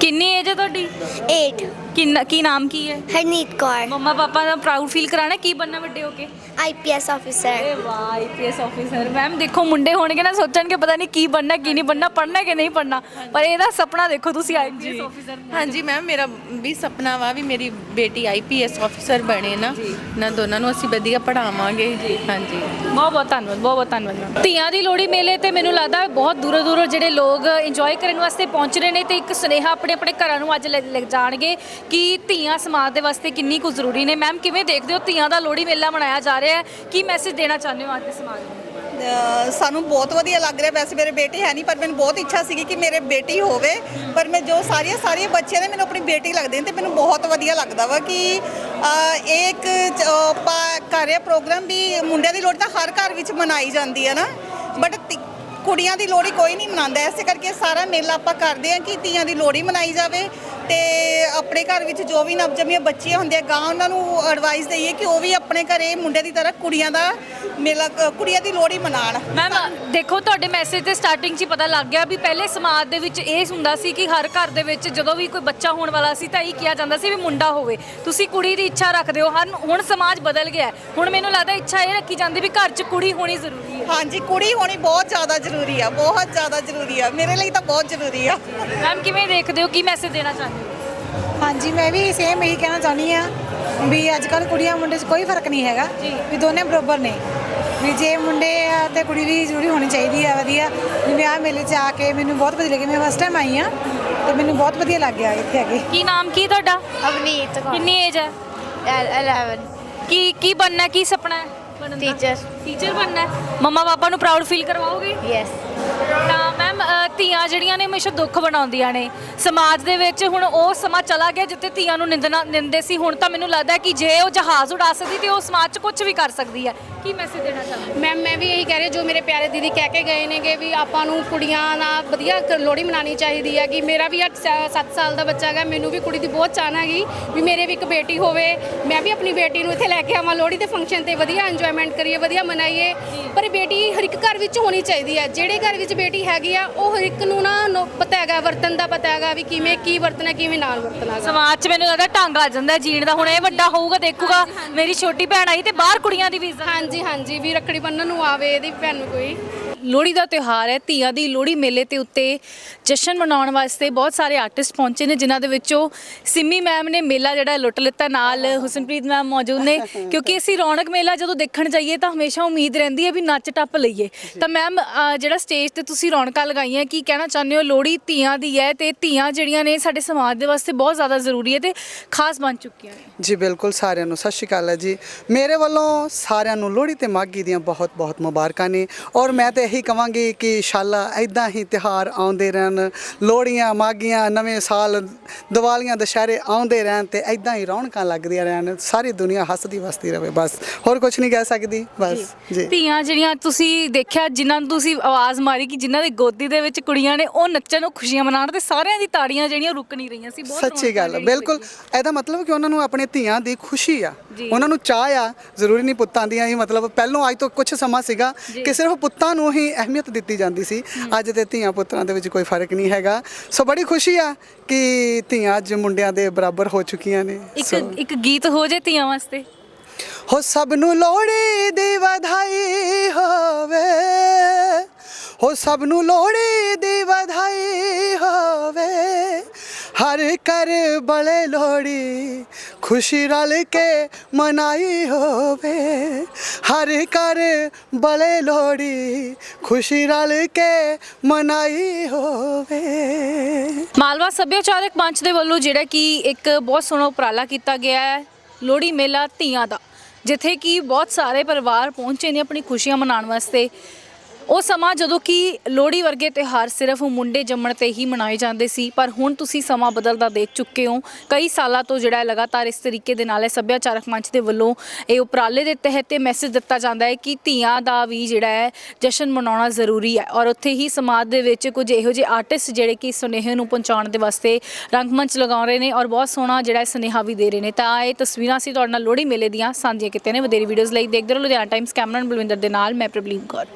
ਕਿੰਨੀ ਏਜ ਹੈ ਤੁਹਾਡੀ? 8 ਕੀ ਨਾਮ ਕੀ ਹੈ? ਹਰਨੀਤ ਕੌਰ। ਮੰਮਾ ਪਾਪਾ ਦਾ ਪ੍ਰਾਊਡ ਫੀਲ ਕਰਾਣਾ ਕੀ ਬੰਨਾ ਵੱਡੇ ਹੋ ਕੇ? ਆਈਪੀਐਸ ਅਫੀਸਰ ਵਾਹ ਆਈਪੀਐਸ ਆਫੀਸਰ ਮੈਮ ਦੇਖੋ ਮੁੰਡੇ ਹੋਣਗੇ ਨਾ ਸੋਚਣਗੇ ਪਤਾ ਨਹੀਂ ਕੀ ਬਣਨਾ ਕੀ ਨਹੀਂ ਬਣਨਾ ਪੜਨਾ ਕਿ ਨਹੀਂ ਪੜਨਾ ਪਰ ਇਹਦਾ ਸੁਪਨਾ ਦੇਖੋ ਤੁਸੀਂ ਆਈਪੀਐਸ ਆਫੀਸਰ ਹਾਂਜੀ ਮੈਮ ਮੇਰਾ ਵੀ ਸੁਪਨਾ ਵਾ ਵੀ ਮੇਰੀ ਬੇਟੀ ਆਈਪੀਐਸ ਅਫਸਰ ਬਣੇ ਨਾ। ਨਾ ਦੋਨਾਂ ਨੂੰ ਅਸੀਂ ਵਧੀਆ ਪੜਾਵਾਂਗੇ ਹਾਂਜੀ। ਬਹੁਤ ਬਹੁਤ ਧੰਨਵਾਦ ਬਹੁਤ ਬਹੁਤ ਧੰਨਵਾਦ ਮੈਮ ਧੀਆਂ ਦੀ ਲੋੜੀ ਮੇਲੇ ਤੇ ਮੈਨੂੰ ਲੱਗਦਾ ਬਹੁਤ ਦੂਰੋਂ ਦੂਰੋਂ ਜਿਹੜੇ ਲੋਕ ਇੰਜੋਏ ਕਰਨ ਵਾਸਤੇ ਪਹੁੰਚ ਰਹੇ ਨੇ ਤੇ ਇੱਕ ਸੁਨੇਹਾ ਆਪਣੇ ਆਪਣੇ ਘਰਾਂ ਨੂੰ ਅੱਜ ਲੈ ਜਾਣਗੇ ਕਿ ਧੀਆਂ ਸਮਾਜ ਦੇ ਵਾਸਤੇ ਕਿੰਨੀ ਕੁ ਜ਼ਰੂਰੀ ਨੇ? ਮੈਮ ਕਿਵੇਂ ਦੇਖਦੇ ਹੋ ਧੀਆਂ ਦਾ ਲੋਹੜੀ ਮੇਲਾ ਮਨਾਇਆ ਜਾ ਰਿਹਾ ਹੈ? ਕੀ ਮੈਸੇਜ ਦੇਣਾ ਚਾਹੁੰਦੇ ਹੋ ਅੱਜ ਦੇ ਸਮਾਜ ਨੂੰ? ਅ, ਸਾਨੂੰ ਬਹੁਤ ਵਧੀਆ ਲੱਗ ਰਿਹਾ। ਵੈਸੇ ਮੇਰੇ ਬੇਟੇ ਹੈ ਨਹੀਂ ਪਰ ਮੈਨੂੰ ਬਹੁਤ ਇੱਛਾ ਸੀਗੀ ਕਿ ਮੇਰੇ ਬੇਟੀ ਹੋਵੇ। ਪਰ ਮੈਂ ਜੋ ਸਾਰੀਆਂ ਸਾਰੀਆਂ ਬੱਚਿਆਂ ਨੇ ਮੈਨੂੰ ਆਪਣੀ ਬੇਟੀ ਲੱਗਦੇ ਨੇ ਤੇ ਮੈਨੂੰ ਬਹੁਤ ਵਧੀਆ ਲੱਗਦਾ ਵਾ ਕਿ ਅ, ਇਹ ਇੱਕ ਚ- ਅ, ਪਾ- ਕਰ ਰਿਹਾ ਪ੍ਰੋਗਰਾਮ ਵੀ ਮੁੰਡਿਆਂ ਦੀ ਲੋਹੜੀ ਤਾਂ ਹਰ ਘਰ ਵਿੱਚ ਮਨਾਈ ਜਾਂਦੀ ਹੈ ਨਾ। ਬਟ ਕੁੜੀਆਂ ਦੀ ਲੋਹੜੀ ਕੋਈ ਨਹੀਂ ਮਨਾਉਂਦਾ। ਐਸੇ ਕਰਕੇ ਸਾਰਾ ਮੇਲਾ ਆਪਾਂ ਕਰਦੇ ਹਾਂ ਕਿ ਧੀਆਂ ਦੀ ਲੋਹੜੀ ਮਨਾਈ ਜਾਵੇ। ਤੇ ਆਪਣੇ ਘਰ ਵਿੱਚ ਜੋ ਵੀ ਨਵਜੰਮੀਆਂ ਬੱਚੀਆਂ ਹੁੰਦੀਆਂ, ਗਾਂ ਉਹਨਾਂ ਨੂੰ ਐਡਵਾਈਸ ਦਈਏ ਕਿ ਉਹ ਵੀ ਆਪਣੇ ਘਰੇ ਮੁੰਡੇ ਦੀ ਤਰ੍ਹਾਂ ਕੁੜੀਆਂ ਦਾ ਮੇਲਾ ਅ, ਕੁੜੀਆਂ ਦੀ ਲੋਹੜੀ ਮਨਾਉਣ। ਮੈਮ ਦੇਖੋ ਤੁਹਾਡੇ ਮੈਸੇਜ ਤੇ ਸਟਾਰਟਿੰਗ 'ਚ ਹੀ ਪਤਾ ਲੱਗ ਗਿਆ ਵੀ ਪਹਿਲੇ ਸਮਾਜ ਦੇ ਵਿੱਚ ਇਹ ਹੁੰਦਾ ਸੀ ਕਿ ਹਰ ਘਰ ਦੇ ਵਿੱਚ ਜਦੋਂ ਵੀ ਕੋਈ ਬੱਚਾ ਹੋਣ ਵਾਲਾ ਸੀ ਤਾਂ ਇਹ ਕਿਹਾ ਜਾਂਦਾ ਸੀ ਵੀ ਮੁੰਡਾ ਹੋਵੇ। ਤੁਸੀਂ ਕੁੜੀ ਦੀ ਇੱਛਾ ਰੱਖਦੇ ਹੋ। ਹਰ ਹੁਣ ਸਮਾਜ ਬਦਲ ਗਿਆ ਹੈ। ਹੁਣ ਮੈਨੂੰ ਲੱਗਦਾ ਇੱਛਾ ਇਹ ਰੱਖੀ ਜਾਂਦੀ ਵੀ ਘਰ 'ਚ ਕੁੜੀ ਹੋਣੀ ਜ਼ਰੂਰੀ ਹੈ। ਹਾਂਜੀ ਕੁੜੀ ਹੋਣੀ ਬਹੁਤ ਜ਼ਿਆਦਾ ਜ਼ਰੂਰੀ ਆ ਬਹੁਤ ਜ਼ਿਆਦਾ ਜ਼ਰੂਰੀ ਆ। ਮੇਰੇ ਲਈ ਤਾਂ ਬਹੁਤ ਜ਼ਰੂਰੀ ਆ। ਮੈਮ ਕਿਵੇਂ ਦੇਖਦੇ ਹੋ? ਕੀ ਮੈਸੇਜ ਦੇਣਾ ਚਾਹੁੰਦੇ ਹੋ? ਹਾਂਜੀ ਮੈਂ ਵੀ ਸੇਮ ਇਹੀ ਕਹਿਣਾ ਚਾਹੁੰਦੀ ਆ ਵੀ ਅੱਜ ਕੱਲ ਕੁੜੀਆਂ ਮੁੰਡੇ 'ਚ ਕੋਈ ਫ਼ਰਕ ਨਹੀਂ ਹੈਗਾ। ਵੀ ਦੋਨੇ ਬਰਾਬਰ ਨੇ। ਵੀ ਜੇ ਮੁੰਡੇ ਤੇ ਕੁੜੀ ਦੀ ਜੋੜੀ ਹੋਣੀ ਚਾਹੀਦੀ ਆ ਵਧੀਆ। ਵੀ ਵਿਆਹ ਮੇਲੇ 'ਚ ਆ ਕੇ ਮੈਨੂੰ ਬਹੁਤ ਵਧੀਆ ਲੱਗਿਆ ਮੈਂ ਫਸਟ ਟਾਈਮ ਆਈ ਆ ਤੇ ਮੈਨੂੰ ਬਹੁਤ ਵਧੀਆ ਲੱਗਿਆ ਇੱਥੇ ਆ ਕੇ। ਕੀ ਨਾਮ ਕੀ ਤੁਹਾਡਾ? ਅਵਨੀਤ ਕਿੰਨੀ ਏਜ ਹੈ? 11 ਕੀ ਕੀ ਬਣਨਾ ਕੀ ਸੁਪਨਾ ਹੈ ਟੀਚਰ ਟੀਚਰ ਬਣਨਾ ਹੈ? ਪਾਪਾ ਨੂੰ ਪ੍ਰਾਊਡ ਫੀਲ ਕਰਵਾਓਗੇ? ਯੈਸ ਤਾਂ ਮੈਮ ਧੀਆਂ ਜਿਹੜੀਆਂ ਨੇ ਹਮੇਸ਼ਾ ਦੁੱਖ ਬਣਾਉਂਦੀਆਂ ਨੇ। ਸਮਾਜ ਦੇ ਵਿੱਚ ਹੁਣ ਉਹ ਸਮਾਂ ਚਲਾ ਗਿਆ ਜਿੱਥੇ ਧੀਆਂ ਨੂੰ ਨਿੰਦਣਾ ਨਿੰਦੇ ਸੀ। ਹੁਣ ਤਾਂ ਮੈਨੂੰ ਲੱਗਦਾ ਕਿ ਜੇ ਉਹ ਜਹਾਜ਼ ਉਡਾ ਸਕਦੀ ਤੇ ਉਹ ਸਮਾਜ 'ਚ ਕੁਝ ਵੀ ਕਰ ਸਕਦੀ ਹੈ। ਕੀ ਮੈਸੇਜ ਦੇਣਾ ਚਾਹੁੰਦੇ ਮੈਮ ਮੈਂ ਵੀ ਇਹੀ ਕਹਿ ਰਹੀ ਜੋ ਮੇਰੇ ਪਿਆਰੇ ਦੀਦੀ ਕਹਿ ਕੇ ਗਏ ਨੇਗੇ ਵੀ ਆਪਾਂ ਨੂੰ ਕੁੜੀਆਂ ਨਾਲ ਵਧੀਆ ਕ- ਲੋਹੜੀ ਮਨਾਉਣੀ ਚਾਹੀਦੀ ਹੈ ਕਿ ਮੇਰਾ ਵੀ 7 ਸਾਲ ਦਾ ਬੱਚਾ ਹੈਗਾ ਮੈਨੂੰ ਵੀ ਕੁੜੀ ਦੀ ਬਹੁਤ ਚਾਹਨ ਹੈਗੀ ਵੀ ਮੇਰੇ ਵੀ ਇੱਕ ਬੇਟੀ ਹੋਵੇ। ਮੈਂ ਵੀ ਆਪਣੀ ਬੇਟੀ ਨੂੰ ਇੱਥੇ ਲੈ ਕੇ ਆਵਾਂ ਲੋਹੜੀ ਦੇ ਫੰਕਸ਼ਨ ਤੇ ਵਧੀਆ ਇੰਜੋਇਮੈਂਟ ਕਰੀਏ ਵਧੀਆ ਮਨਾਈਏ। ਪਰ ਬੇਟੀ ਹਰ ਇੱਕ ਘਰ ਵਿੱਚ ਹੋਣੀ ਚਾਹੀਦੀ ਹੈ। ਜਿਹੜੇ ਘਰ ਵਿੱਚ ਬੇਟੀ ਹੈਗੀ ਆ ਉਹ ਹਰ ਇੱਕ ਨੂੰ ਨਾ ਪਤਾ ਹੈਗਾ ਵਰਤਨ ਦਾ ਪਤਾ ਹੈਗਾ ਵੀ ਕਿਵੇਂ ਕੀ ਵਰਤਣਾ ਕਿਵੇਂ ਨਾਲ ਵਰਤਣਾ ਸਮਾਜ 'ਚ ਮੈਨੂੰ ਲੱਗਦਾ ਢੰਗ ਆ ਜਾਂਦਾ ਜੀਣ ਦਾ। ਹੁਣ ਇਹ ਵੱਡਾ ਹੋਊਗਾ ਦੇਖੂਗਾ ਮੇਰੀ ਛੋਟੀ ਭੈਣ ਆਈ ਤੇ ਬਾਹਰ ਕੁੜੀਆਂ ਦੀ ਵੀ ਇੱਜ਼ਤ ਹਾਂਜੀ ਹਾਂਜੀ ਵੀ ਰੱਖੜੀ ਬੰਨਣ ਨੂੰ ਆਵੇ ਇਹਦੀ ਭੈਣ ਨੂੰ ਕੋਈ ਲੋਹੜੀ ਦਾ ਤਿਉਹਾਰ ਹੈ ਧੀਆਂ ਦੀ ਲੋਹੜੀ ਮੇਲੇ ਤੇ ਉੱਤੇ ਜਸ਼ਨ ਮਨਾਉਣ ਵਾਸਤੇ ਬਹੁਤ ਸਾਰੇ ਆਰਟਿਸਟ ਪਹੁੰਚੇ ਨੇ ਜਿਨ੍ਹਾਂ ਦੇ ਵਿੱਚੋਂ ਸਿੰਮੀ ਮੈਮ ਨੇ ਮੇਲਾ ਜਿਹੜਾ ਲੁੱਟ ਲਿੱਤਾ ਨਾਲ ਹੁਸਨਪ੍ਰੀਤ ਮੈਮ ਮੌਜੂਦ ਨੇ। [laughs] ਕਿਉਂਕਿ ਅਸੀਂ ਰੌਣਕ ਮੇਲਾ ਜਦੋਂ ਦੇਖਣ ਜਾਈਏ ਤਾਂ ਹਮੇਸ਼ਾ ਉਮੀਦ ਰਹਿੰਦੀ ਹੈ ਵੀ ਨੱਚ ਟੱਪ ਲਈਏ। ਤਾਂ ਮੈਮ ਜਿਹੜਾ ਸਟੇਜ ਤੇ ਤੁਸੀਂ ਰੌਣਕਾਂ ਲਗਾਈਆਂ ਕੀ ਕਹਿਣਾ ਚਾਹੁੰਦੇ ਹੋ? ਲੋਹੜੀ ਧੀਆਂ ਦੀ ਹੈ ਤੇ ਧੀਆਂ ਜਿਹੜੀਆਂ ਨੇ ਸਾਡੇ ਸਮਾਜ ਦੇ ਵਾਸਤੇ ਬਹੁਤ ਜ਼ਿਆਦਾ ਜ਼ਰੂਰੀ ਹੈ ਤੇ ਖਾਸ ਬਣ ਚੁੱਕੀਆਂ ਨੇ। ਜੀ ਬਿਲਕੁਲ ਸਾਰਿਆਂ ਨੂੰ ਸਤਿ ਸ਼੍ਰੀ ਅਕਾਲ ਹੈ ਜੀ। ਮੇਰੇ ਵੱਲੋਂ ਸਾਰਿਆਂ ਨੂੰ ਲੋਹੜੀ ਤੇ ਮਾਘੀ ਦੀਆਂ ਬਹੁਤ ਬਹੁਤ ਮੁਬਾਰਕਾਂ ਨੇ ਔਰ ਮੈਂ ਤੇ ਇਹੀ ਕਵਾਂਗੀ ਕਿ ਇਨਸ਼ਾਅੱਲਾ ਐਦਾਂ ਹੀ ਤਿਹਾਰ ਆਉਂਦੇ ਰਹਿਣ। ਲੋਹੜੀਆਂ ਮਾਘੀਆਂ ਨਵੇਂ ਸਾਲ ਦੀਵਾਲੀਆਂ ਦੁਸ਼ਹਿਰੇ ਆਉਂਦੇ ਰਹਿਣ ਤੇ ਐਦਾਂ ਹੀ ਰੌਣਕਾਂ ਲੱਗਦੀਆਂ ਰਹਿਣ। ਸਾਰੀ ਦੁਨੀਆ ਹੱਸਦੀ ਵਸਦੀ ਰਹੇ ਬਸ। ਹੋਰ ਕੁਝ ਨਹੀਂ ਕਹਿ ਸਕਦੀ ਬਸ। ਜੀ। ਧੀਆਂ ਜਿਹੜੀਆਂ ਤੁਸੀਂ ਦੇਖਿਆ ਜਿਨ੍ਹਾਂ ਨੂੰ ਤੁਸੀਂ ਆਵਾਜ਼ ਮਾਰੀ ਕਿ ਜਿਨ੍ਹਾਂ ਦੀ ਗੋਦੀ ਦੇ ਵਿੱਚ ਕੁੜੀਆਂ ਨੇ ਉਹ ਨੱਚਣ ਉਹ ਖੁਸ਼ੀਆਂ ਮਨਾਉਣ ਤੇ ਸਾਰਿਆਂ ਦੀ ਤਾੜੀਆਂ ਜਿਹੜੀਆਂ ਰੁਕ ਨਹੀਂ ਰਹੀਆਂ ਸੀ। ਬਹੁਤ ਸੱਚੀ ਗੱਲ ਬਿਲਕੁਲ। ਇਹਦਾ ਮਤਲਬ ਕਿ ਉਹਨਾਂ ਨੂੰ ਆਪਣੇ ਧੀਆਂ ਦੀ ਖੁਸ਼ੀ ਆ। ਉਹਨਾਂ ਨੂੰ ਚਾਹ ਆ ਜ਼ਰੂਰੀ ਨਹੀਂ ਪੁੱਤਾਂ ਦੀਆਂ ਹੀ ਮਤਲਬ ਪਹਿਲੋਂ ਅੱਜ ਤੋਂ ਕੁਝ ਸਮਾਂ ਸੀਗਾ ਕਿ ਸਿਰਫ ਪੁੱਤਾਂ ਨੂੰ ਹੀ ਅਹਿਮੀਅਤ ਦਿੱਤੀ ਜਾਂਦੀ ਸੀ। ਅੱਜ ਤੇ ਧੀਆਂ ਪੁੱਤਰਾਂ ਦੇ ਵਿੱਚ ਕੋਈ ਫ਼ਰਕ ਨਹੀਂ ਹੈਗਾ। ਸੋ ਬੜੀ ਖੁਸ਼ੀ ਆ ਕਿ ਧੀਆਂ ਅੱਜ ਮੁੰਡਿਆਂ ਦੇ ਬਰਾਬਰ ਹੋ ਚੁੱਕੀਆਂ ਨੇ। ਇੱਕ ਇੱਕ ਗੀਤ ਹੋ ਜੇ ਧੀਆਂ ਵਾਸਤੇ। ਹੋ ਸਭ ਨੂੰ ਲੋਹੜੀ ਦੀ ਵਧਾਈ ਹੋਵੇ। ਹੋ ਸਭ ਨੂੰ ਲੋਹੜੀ ਦੀ ਵਧਾਈ ਹੋਵੇ। ਹਰ ਕਰ ਬਲੇ ਲੋਹੜੀ, ਖੁਸ਼ੀ ਰਲ ਕੇ ਮਨਾਈ ਹੋਵੇ। ਹਰ ਕਰ ਬਲੇ ਲੋਹੜੀ, ਖੁਸ਼ੀ ਰਲ ਕੇ ਮਨਾਈ ਹੋਵੇ। ਮਾਲਵਾ ਸੱਭਿਆਚਾਰਕ ਮੰਚ ਦੇ ਵੱਲੋਂ ਜਿਹੜਾ ਕਿ ਇੱਕ ਬਹੁਤ ਸੋਹਣਾ ਉਪਰਾਲਾ ਕੀਤਾ ਗਿਆ ਹੈ, ਲੋਹੜੀ ਮੇਲਾ ਧੀਆਂ ਦਾ, ਜਿੱਥੇ ਕਿ ਬਹੁਤ ਸਾਰੇ ਪਰਿਵਾਰ ਪਹੁੰਚੇ ਨੇ ਆਪਣੀ ਖੁਸ਼ੀਆਂ ਮਨਾਉਣ ਵਾਸਤੇ। ਉਹ ਸਮਾਂ ਜਦੋਂ ਕਿ ਲੋਹੜੀ ਵਰਗੇ ਤਿਉਹਾਰ ਸਿਰਫ ਮੁੰਡੇ ਜੰਮਣ ਤੇ ਹੀ ਮਨਾਏ ਜਾਂਦੇ ਸੀ, ਪਰ ਹੁਣ ਤੁਸੀਂ ਸਮਾਂ ਬਦਲਦਾ ਦੇਖ ਚੁੱਕੇ ਹੋ। ਕਈ ਸਾਲਾਂ ਤੋਂ ਜਿਹੜਾ ਹੈ ਲਗਾਤਾਰ ਇਸ ਤਰੀਕੇ ਦੇ ਨਾਲ ਹੈ ਸੱਭਿਆਚਾਰਕ ਮੰਚ ਦੇ ਵੱਲੋਂ ਇਹ ਉਪਰਾਲੇ ਦੇ ਤਹਿਤ ਇਹ ਮੈਸੇਜ ਦਿੱਤਾ ਜਾਂਦਾ ਹੈ ਕਿ ਧੀਆਂ ਦਾ ਵੀ ਜਿਹੜਾ ਹੈ ਜਸ਼ਨ ਮਨਾਉਣਾ ਜ਼ਰੂਰੀ ਹੈ ਔਰ ਉੱਥੇ ਹੀ ਸਮਾਜ ਦੇ ਵਿੱਚ ਕੁਝ ਇਹੋ ਜਿਹੇ ਆਰਟਿਸਟ ਜਿਹੜੇ ਕਿ ਸੁਨੇਹੇ ਨੂੰ ਪਹੁੰਚਾਉਣ ਦੇ ਵਾਸਤੇ ਰੰਗਮੰਚ ਲਗਾ ਰਹੇ ਨੇ ਔਰ ਬਹੁਤ ਸੋਹਣਾ ਜਿਹੜਾ ਸੁਨੇਹਾ ਵੀ ਦੇ ਰਹੇ ਨੇ। ਤਾਂ ਇਹ ਤਸਵੀਰਾਂ ਸੀ ਤੁਹਾਡੇ ਨਾਲ ਲੋਹੜੀ ਮੇਲੇ ਦੀਆਂ ਸਾਂਝੀਆਂ ਕੀਤੀਆਂ ਨੇ। ਵਧੇਰੀ ਵੀਡੀਓਜ਼ ਲਈ ਦੇਖਦੇ ਰਹੋ ਲੁਧਿਆਣਾ ਟਾਈਮਸ ਕੈਮਰਨ ਬਲਵਿੰਦਰ ਦੇ ਨਾਲ, ਮੈਂ ਪ੍ਰਬਲੀਨ ਕੌਰ।